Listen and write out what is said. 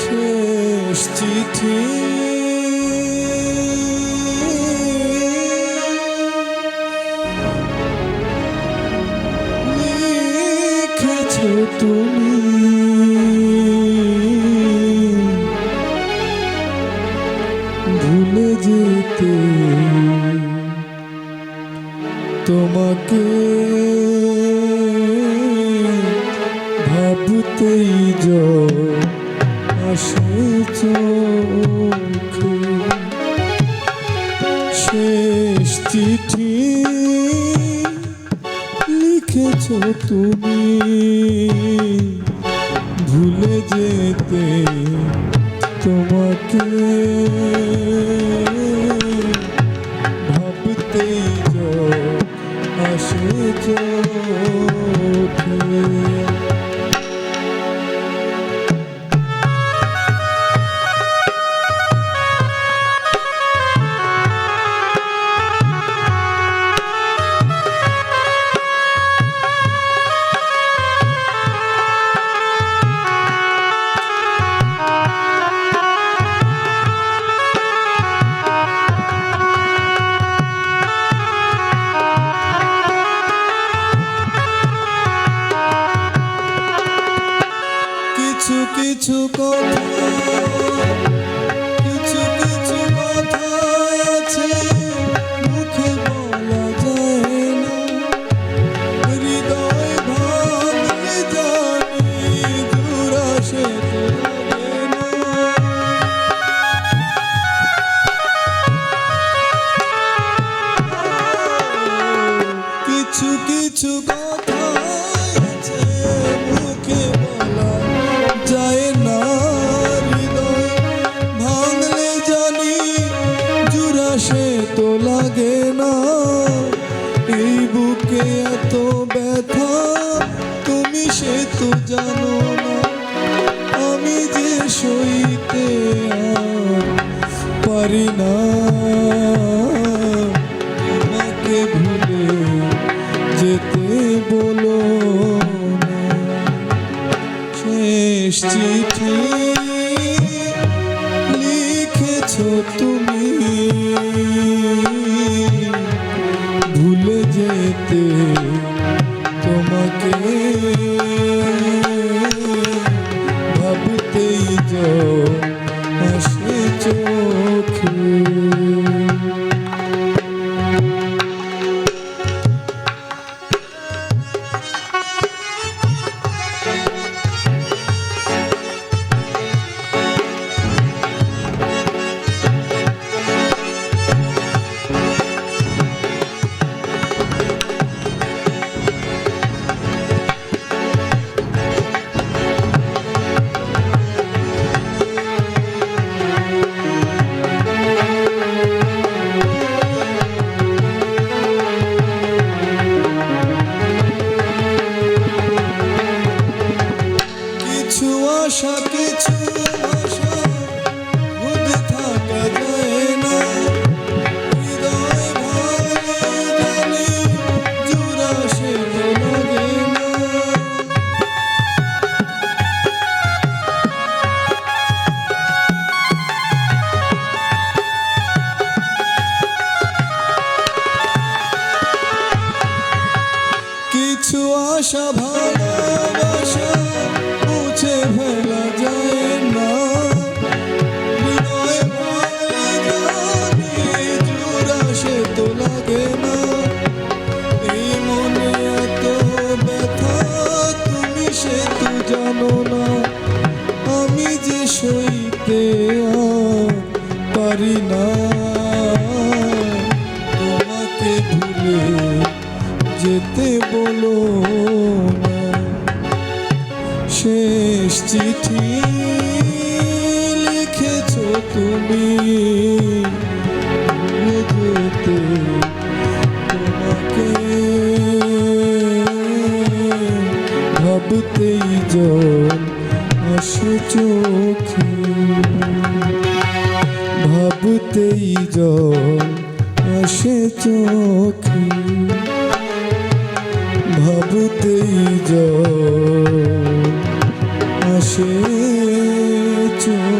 শেষ চিঠি তোমাকে ভাবতেই আসে চোখে। শেষ চিঠি লিখেছ তুমি। ভুলে যেতে তোমাকে। আসে কিছু কিছু কথা আছে, মুখে যায় না, হৃদয় ভাঙলে জানি জুড়াসে তো লাগে না। এই বুকে এত ব্যথা, তুমি সে জানো না। আমি যে সইতে পারি না, তোমাকে ভুলে যেতে বলো শেষ চিঠি লিখেছ তুমি। ভুলে যেতে আশা ভালোবাসা মুছে যায় না। ব্যথা সে তো জানো না। আমি যে পারি না। তোমাকে ভুলে যেতে বলো শেষ চিঠি লিখেছ তুমি। যেতে তোমাকে ভাবতেই জল আসে চোখে। ভাবতেই জল আসে চোখে। হইতেই আসে চোখ